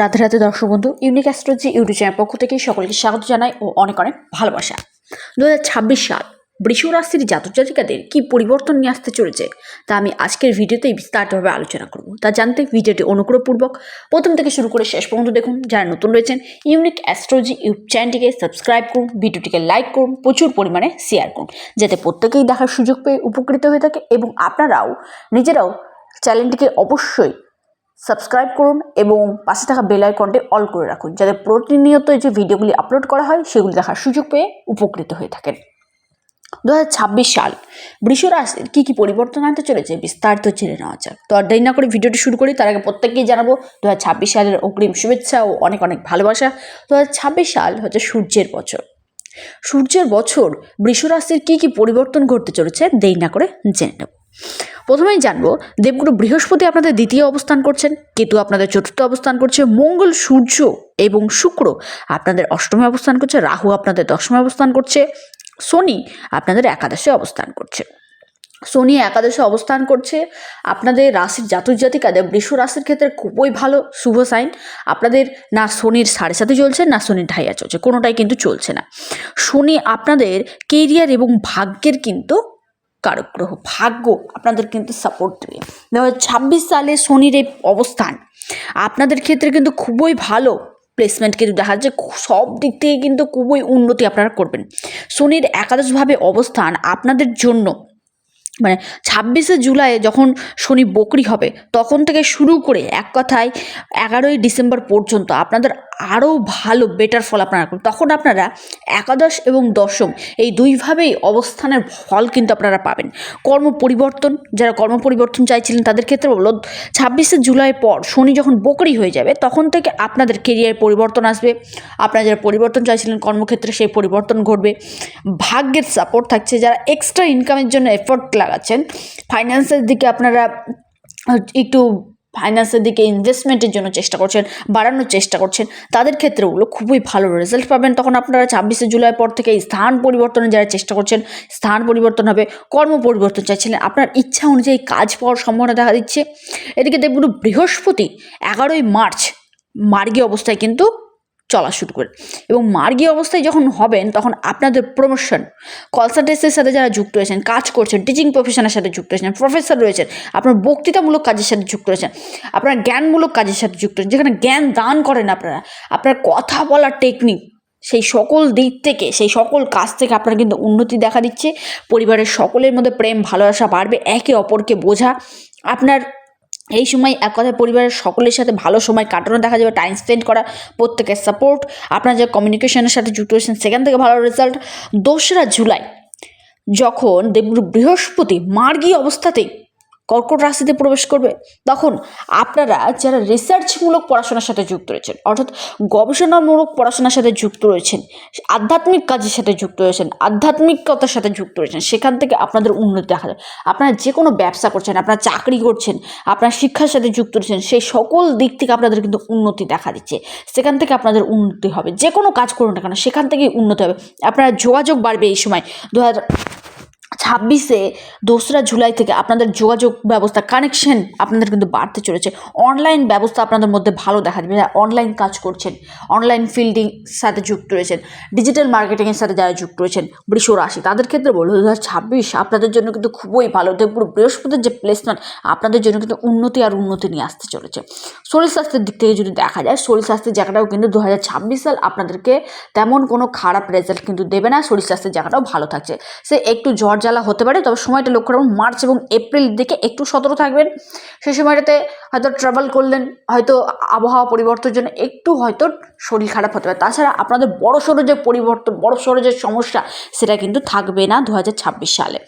রাধে রাধে দর্শক বন্ধু unique astrology YouTube channel পক্ষ থেকে সকলকে স্বাগত জানাই ও অনেক অনেক ভালোবাসা। দু হাজার ছাব্বিশ সাল বৃষ রাশির জাতক জাতিকাদের কি পরিবর্তন নিয়ে আসতে চলেছে তা আমি আজকের ভিডিওতেই বিস্তারিতভাবে আলোচনা করব। তা জানতে ভিডিওটি অনুগ্রহপূর্বক প্রথম থেকে শুরু করে শেষ পর্যন্ত দেখুন। যারা নতুন রয়েছেন ইউনিক অ্যাস্ট্রোলজি ইউটিউব চ্যানেলটিকে সাবস্ক্রাইব করুন, ভিডিওটিকে লাইক করুন, প্রচুর পরিমাণে শেয়ার করুন, যাতে প্রত্যেকেই দেখার সুযোগ পেয়ে উপকৃত হয়ে থাকে এবং আপনারাও, নিজেরাও চ্যানেলটিকে অবশ্যই সাবস্ক্রাইব করুন এবং পাশে থাকা বেল আইকনটি অল করে রাখুন, যাতে প্রতিনিয়ত যে ভিডিওগুলি আপলোড করা হয়, সেগুলি দেখার সুযোগ পেয়ে উপকৃত হয়ে থাকেন। দু ছাব্বিশ সাল বৃষ রাশির কী কী পরিবর্তন আনতে চলেছে বিস্তারিত জেনে নেওয়া যাক। তো আর দেরি না করে ভিডিওটি শুরু করি, তার আগে প্রত্যেককেই জানাব দু ছাব্বিশ সালের অগ্রিম শুভেচ্ছা ও অনেক অনেক ভালোবাসা। দু ছাব্বিশ সাল হচ্ছে সূর্যের বছর। সূর্যের বছর বৃষ রাশির কী কী পরিবর্তন ঘটতে চলেছে দেরি না করে জেনে নেব। প্রথমেই জানব, দেবগুরু বৃহস্পতি আপনাদের দ্বিতীয় অবস্থান করছেন, কেতু আপনাদের চতুর্থ অবস্থান করছে, মঙ্গল সূর্য এবং শুক্র আপনাদের অষ্টমে অবস্থান করছে, রাহু আপনাদের দশমে অবস্থান করছে, শনি আপনাদের একাদশে অবস্থান করছে। শনি একাদশে অবস্থান করছে, আপনাদের রাশির জাতক জাতিকাদের বৃষ রাশির ক্ষেত্রে খুবই ভালো, শুভ সাইন আপনাদের না শনির সাড়ে সাথে চলছে, না শনির ঢাইয়া চলছে, কোনোটাই কিন্তু চলছে না। শনি আপনাদের কেরিয়ার এবং ভাগ্যের কিন্তু কারক গ্রহ ভাগ্য আপনাদের কিন্তু সাপোর্ট দেবে। দু ছাব্বিশ সালে শনির এই অবস্থান, আপনাদের ক্ষেত্রে কিন্তু খুবই ভালো প্লেসমেন্ট কিন্তু দেখা যাচ্ছে, সব দিক থেকে কিন্তু খুবই উন্নতি আপনারা করবেন। শনির একাদশভাবে অবস্থান আপনাদের জন্য মানে ছাব্বিশে জুলাই যখন শনি বকরি হবে, তখন থেকে শুরু করে এক কথায় এগারোই ডিসেম্বর পর্যন্ত আপনাদের আরও ভালো বেটার ফল আপনারা তখন আপনারা একাদশ এবং দশম এই দুইভাবেই অবস্থানের ফল কিন্তু আপনারা পাবেন। কর্ম পরিবর্তন, যারা কর্ম পরিবর্তন চাইছিলেন তাদের ক্ষেত্রে বলল ছাব্বিশে জুলাই পর শনি যখন বকরি হয়ে যাবে, তখন থেকে আপনাদের কেরিয়ার পরিবর্তন আসবে। আপনারা যারা পরিবর্তন চাইছিলেন কর্মক্ষেত্রে, সেই পরিবর্তন ঘটবে। ভাগ্যের সাপোর্ট থাকছে। যারা এক্সট্রা ইনকামের জন্য এফোর্ট লাগাচ্ছেন। ফাইন্যান্সের দিকে আপনারা একটু ফাইন্যান্সের দিকে ইনভেস্টমেন্টের জন্য চেষ্টা করছেন, বাড়ানোর চেষ্টা করছেন, তাদের ক্ষেত্রে ওগুলো খুবই ভালো রেজাল্ট পাবেন। তখন আপনারা ছাব্বিশে জুলাই পর থেকে স্থান পরিবর্তনের যারা চেষ্টা করছেন, স্থান পরিবর্তন হবে, কর্ম পরিবর্তন চাইছিলেন, আপনার ইচ্ছা অনুযায়ী কাজ পাওয়ার সম্ভাবনা দেখা দিচ্ছে। এদিকে দেখুন বৃহস্পতি, এগারোই মার্চ, মার্গী অবস্থায় কিন্তু চলা শুরু করে। এবং মার্গী অবস্থায় যখন হবেন, তখন আপনাদের প্রমোশন কনসালটেন্সির সাথে যারা যুক্ত রয়েছেন, কাজ করছেন টিচিং প্রফেশনের সাথে যুক্ত রয়েছেন প্রফেসর রয়েছেন, আপনার বক্তৃতামূলক কাজের সাথে যুক্ত রয়েছেন, আপনার জ্ঞানমূলক কাজের সাথে যুক্ত রয়েছেন, যেখানে জ্ঞান দান করেন আপনারা, আপনার কথা বলার টেকনিক সেই সকল দিক থেকে, সেই সকল কাজ থেকে আপনার কিন্তু উন্নতি দেখা দিচ্ছে। পরিবারের সকলের মধ্যে প্রেম, ভালোবাসা বাড়বে, একে অপরকে বোঝা, আপনার এই সময় এক কথায় পরিবারের সকলের সাথে ভালো সময় কাটানো দেখা যাবে টাইম স্পেন্ড করা, প্রত্যেকের সাপোর্ট আপনার যে কমিউনিকেশনের সাথে যুক্ত হয়েছেন, সেখান থেকে ভালো রেজাল্ট দোসরা জুলাই, যখন দেবগুরু বৃহস্পতি মার্গী অবস্থাতেই কর্কট রাশিতে প্রবেশ করবে। তখন আপনারা যারা রিসার্চমূলক পড়াশোনার সাথে যুক্ত রয়েছেন, অর্থাৎ গবেষণামূলক পড়াশোনার সাথে যুক্ত রয়েছেন, আধ্যাত্মিক কাজের সাথে যুক্ত রয়েছেন, আধ্যাত্মিকতার সাথে যুক্ত রয়েছেন, সেখান থেকে আপনাদের উন্নতি দেখা যায়। আপনারা যে কোনো ব্যবসা করছেন, আপনারা চাকরি করছেন, আপনার শিক্ষার সাথে যুক্ত রয়েছেন, সেই সকল দিক থেকে আপনাদের কিন্তু উন্নতি দেখা দিচ্ছে। সেখান থেকে আপনাদের উন্নতি হবে। যে কোনো কাজ করুন না কেন, সেখান থেকেই উন্নতি হবে। আপনারা যোগাযোগ বাড়বে এই সময়। দু হাজার ছাব্বিশে দোসরা জুলাই থেকে আপনাদের যোগাযোগ ব্যবস্থা কানেকশন আপনাদের কিন্তু বাড়তে চলেছে। অনলাইন ব্যবস্থা আপনাদের মধ্যে ভালো দেখা যাবে। যারা অনলাইন কাজ করছেন অনলাইন ফিল্ডিং সাথে যুক্ত রয়েছেন ডিজিটাল মার্কেটিংয়ের সাথে যারা যুক্ত রয়েছেন, বৃষ রাশি, তাদের ক্ষেত্রে বলব দু হাজার ছাব্বিশ আপনাদের জন্য কিন্তু খুবই ভালো। পুরো বৃহস্পতির যে প্লেসমেন্ট আপনাদের জন্য কিন্তু উন্নতি আর উন্নতি নিয়ে আসতে চলেছে। শরীর স্বাস্থ্যের দিক থেকে যদি দেখা যায়, শরীর স্বাস্থ্যের জায়গাটাও কিন্তু দু হাজার ছাব্বিশ সাল আপনাদেরকে তেমন কোনো খারাপ রেজাল্ট কিন্তু দেবে না। শরীর স্বাস্থ্যের জায়গাটাও ভালো থাকছে। সে একটু জ্বর জ্বালা হতে পারে, তবে সময়টা লক্ষ্য রাখুন, মার্চ এবং এপ্রিল দিকে একটু সতর্ক থাকবেন। সেই সময়টাতে হয়তো ট্রাভেল করলেন, হয়তো আবহাওয়া পরিবর্তনের জন্য একটু হয়তো শরীর খারাপ হতে পারে। তাছাড়া আপনাদের বড় সড়ো যে পরিবর্তন বড় সড়ো যে সমস্যা, সেটা কিন্তু থাকবে না দু হাজার ছাব্বিশ সালে।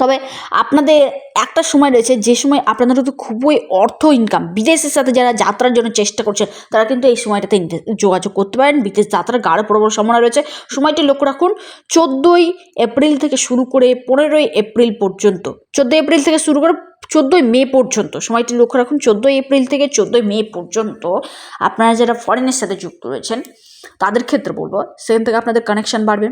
তবে আপনাদের একটা সময় রয়েছে, যে সময় আপনাদের কিন্তু খুবই অর্থ ইনকাম বিদেশের সাথে যারা যাত্রার জন্য চেষ্টা করছে তারা কিন্তু এই সময়টাতে যোগাযোগ করতে পারেন। বিদেশ যাত্রার গাঢ় প্রবল সম্ভাবনা রয়েছে। সময়টি লক্ষ্য রাখুন, চোদ্দোই এপ্রিল থেকে শুরু করে পনেরোই এপ্রিল পর্যন্ত, চোদ্দোই এপ্রিল থেকে শুরু করে চোদ্দোই মে পর্যন্ত, সময়টি লক্ষ্য রাখুন, চোদ্দোই এপ্রিল থেকে চোদ্দোই মে পর্যন্ত আপনারা যারা ফরেনের সাথে যুক্ত রয়েছেন, তাদের ক্ষেত্রে বলব, সেখান থেকে আপনাদের কানেকশন বাড়বে।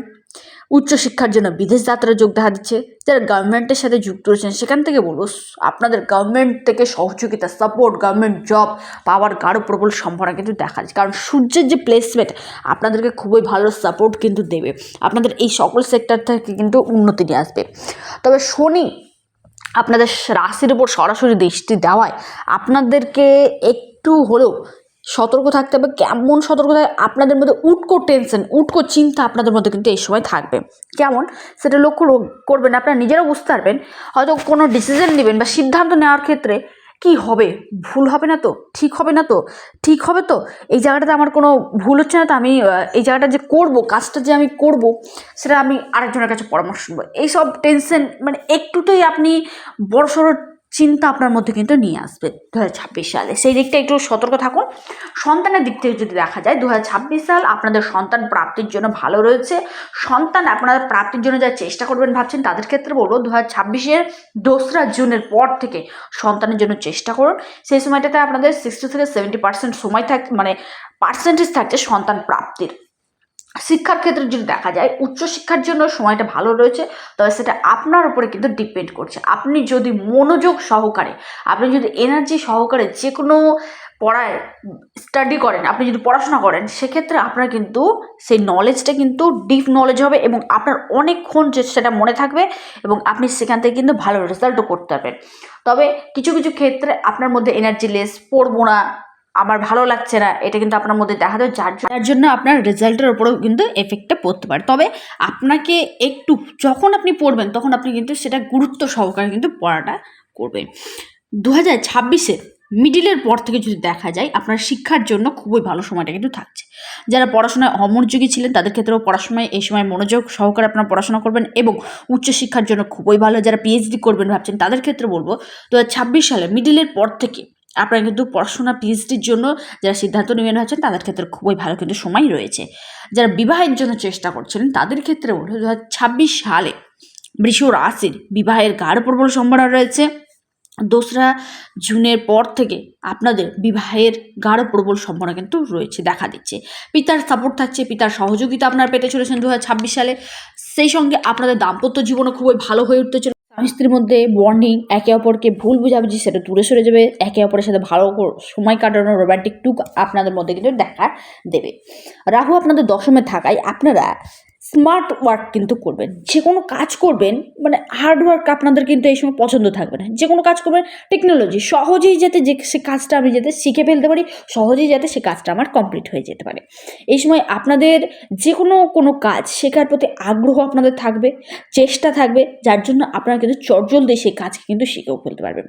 উচ্চশিক্ষার জন্য বিদেশ যাত্রা যোগ দেখা দিচ্ছে। যারা গভর্নমেন্টের সাথে যুক্ত রয়েছেন, সেখান থেকে বলব, আপনাদের গভর্নমেন্ট থেকে সহযোগিতা সাপোর্ট গভর্নমেন্ট জব পাওয়ার গাঢ় প্রবল সম্ভাবনা কিন্তু দেখা যাচ্ছে কারণ সূর্যের যে প্লেসমেন্ট আপনাদেরকে খুবই ভালো সাপোর্ট কিন্তু দেবে। আপনাদের এই সকল সেক্টর থেকে কিন্তু উন্নতি নিয়ে আসবে। তবে শনি আপনাদের রাশির উপর সরাসরি দৃষ্টি দেওয়ায় আপনাদেরকে একটু হলেও সতর্ক থাকতে হবে। কেমন সতর্ক থাকে আপনাদের মধ্যে উটকো টেনশন উটকো চিন্তা আপনাদের মধ্যে কিন্তু এই সময় থাকবে। কেমন? সেটা লক্ষ্য করবেন, আপনারা নিজেরাও বুঝতে পারবেন। হয়তো কোনো ডিসিশন নেবেন বা সিদ্ধান্ত নেওয়ার ক্ষেত্রে কি হবে? ভুল হবে না তো? ঠিক হবে না তো? ঠিক হবে তো? এই জায়গাটাতে আমার কোনো ভুল হচ্ছে না তো আমি এই জায়গাটা যে করব, কাজটা যে আমি করব, সেটা আমি আরেকজনের কাছে পরামর্শ নেব। এইসব টেনশন মানে একটুতেই আপনি বড়সড় চিন্তা আপনার মধ্যে কিন্তু নিয়ে আসবে দু হাজার ছাব্বিশ সালে। সেই দিকটা একটু সতর্ক থাকুন। সন্তানের দিক থেকে যদি দেখা যায় দু হাজার ছাব্বিশ সাল আপনাদের সন্তান প্রাপ্তির জন্য ভালো রয়েছে। সন্তান আপনারা প্রাপ্তির জন্য যা চেষ্টা করবেন ভাবছেন, তাদের ক্ষেত্রে বলব দু হাজার ছাব্বিশের দোসরা জুনের পর থেকে সন্তানের জন্য চেষ্টা করুন। সেই সময়টাতে আপনাদের সিক্সটি থেকে সেভেন্টি পার্সেন্ট সময় থাক মানে পার্সেন্টেজ থাকছে সন্তান প্রাপ্তির। শিক্ষার ক্ষেত্রে যদি দেখা যায় উচ্চশিক্ষার জন্য সময়টা ভালো রয়েছে, তবে সেটা আপনার উপরে কিন্তু ডিপেন্ড করছে। আপনি যদি মনোযোগ সহকারে, আপনি যদি এনার্জি সহকারে যে কোনো পড়ায় স্টাডি করেন, আপনি যদি পড়াশোনা করেন, সেক্ষেত্রে আপনার কিন্তু সেই নলেজটা কিন্তু ডিপ নলেজ হবে এবং আপনার অনেকক্ষণ যে সেটা মনে থাকবে এবং আপনি সেখান থেকে কিন্তু ভালো রেজাল্টও করতে পারবেন। তবে কিছু কিছু ক্ষেত্রে আপনার মধ্যে এনার্জি লেস পড়ব না আমার ভালো লাগছে না, এটা কিন্তু আপনার মধ্যে দেখা দেয় যার যার জন্য আপনার রেজাল্টের উপরেও কিন্তু এফেক্টটা পড়তে পারে। তবে আপনাকে একটু যখন আপনি পড়বেন, তখন আপনি কিন্তু সেটা গুরুত্ব সহকারে কিন্তু পড়াটা করবেন। দু হাজার ছাব্বিশে মিডিলের পর থেকে যদি দেখা যায়, আপনার শিক্ষার জন্য খুবই ভালো সময়টা কিন্তু থাকছে। যারা পড়াশোনায় অমনোযোগী ছিলেন, তাদের ক্ষেত্রেও পড়াশোনায় এই সময় মনোযোগ সহকারে আপনারা পড়াশোনা করবেন এবং উচ্চশিক্ষার জন্য খুবই ভালো। যারা পিএইচডি করবেন ভাবছেন, তাদের ক্ষেত্রে বলব দু হাজার ছাব্বিশ সালে মিডিলের পর থেকে আপনারা কিন্তু পড়াশোনা পিএইচডির জন্য যারা সিদ্ধান্ত নেবেন হচ্ছেন, তাদের ক্ষেত্রে খুবই ভালো কিন্তু সময় রয়েছে। যারা বিবাহের জন্য চেষ্টা করছিলেন, তাদের ক্ষেত্রে দু ছাব্বিশ সালে বৃষ রাশির বিবাহের গাঢ় প্রবল সম্ভাবনা রয়েছে। দোসরা জুনের পর থেকে আপনাদের বিবাহের গাঢ় প্রবল সম্ভাবনা কিন্তু রয়েছে, দেখা দিচ্ছে। পিতার সাপোর্ট থাকছে, পিতার সহযোগিতা আপনারা পেতে চলেছেন দু হাজার ছাব্বিশ সালে। সেই সঙ্গে আপনাদের দাম্পত্য জীবনও খুবই ভালো হয়ে উঠতে স্বামী স্ত্রীর মধ্যে বন্ডিং একে অপরকে ভুল বুঝাবুঝি সেটা দূরে সরে যাবে, একে অপরের সাথে ভালো সময় কাটানোর রোম্যান্টিক টুক আপনাদের মধ্যে কিন্তু দেখা দেবে। রাহু আপনাদের দশমে থাকায় আপনারা স্মার্ট ওয়ার্ক কিন্তু করবেন। যে কোনো কাজ করবেন মানে হার্ড ওয়ার্ক আপনাদের কিন্তু এই সময় পছন্দ থাকবে না। যে কোনো কাজ করবেন, টেকনোলজি, সহজেই যাতে যে সে কাজটা আমি যাতে শিখে ফেলতে পারি, সহজেই যাতে সে কাজটা আমার কমপ্লিট হয়ে যেতে পারে। এই সময় আপনাদের যে কোনো কোনো কাজ শেখার প্রতি আগ্রহ আপনাদের থাকবে, চেষ্টা থাকবে, যার জন্য আপনারা কিন্তু চটজলদি সেই কাজকে কিন্তু শিখেও ফেলতে পারবেন।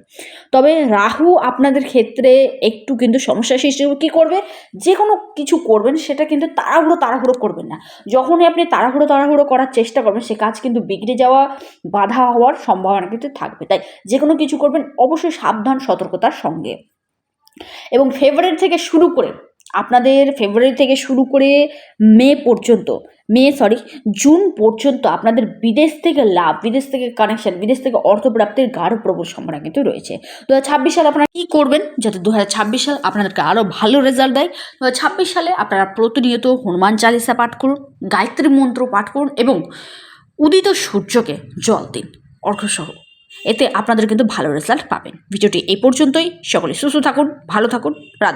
তবে রাহু আপনাদের ক্ষেত্রে একটু কিন্তু সমস্যা সৃষ্টি। কী করবে? যে কোনো কিছু করবেন, সেটা কিন্তু তাড়াহুড়ো তাড়াহুড়ো করবেন না। যখনই আপনি তাড়াহুড়ো তাড়াহুড়ো করার চেষ্টা করবেন, সে কাজ কিন্তু বিগড়ে যাওয়া, বাধা হওয়ার সম্ভাবনা কিন্তু থাকবে। তাই যে কোনো কিছু করবেন, অবশ্যই সাবধান, সতর্কতার সঙ্গে। এবং ফেব্রুয়ারি থেকে শুরু করে আপনাদের ফেব্রুয়ারি থেকে শুরু করে মে পর্যন্ত মে সরি জুন পর্যন্ত আপনাদের বিদেশ থেকে লাভ, বিদেশ থেকে কানেকশন বিদেশ থেকে অর্থপ্রাপ্তির গাঢ় প্রবল সম্ভাবনা কিন্তু রয়েছে। দু ছাব্বিশ সালে আপনারা কী করবেন? যাতে দু ছাব্বিশ সাল আপনাদেরকে আরও ভালো রেজাল্ট দেয়। দু ছাব্বিশ সালে আপনারা প্রতিনিয়ত হনুমান চালিসা পাঠ করুন, গায়ত্রী মন্ত্র পাঠ করুন এবং উদিত সূর্যকে জল দিন অর্ঘসহ এতে আপনাদের কিন্তু ভালো রেজাল্ট পাবেন। ভিডিওটি এই পর্যন্তই। সকলে সুস্থ থাকুন, ভালো থাকুন, রাত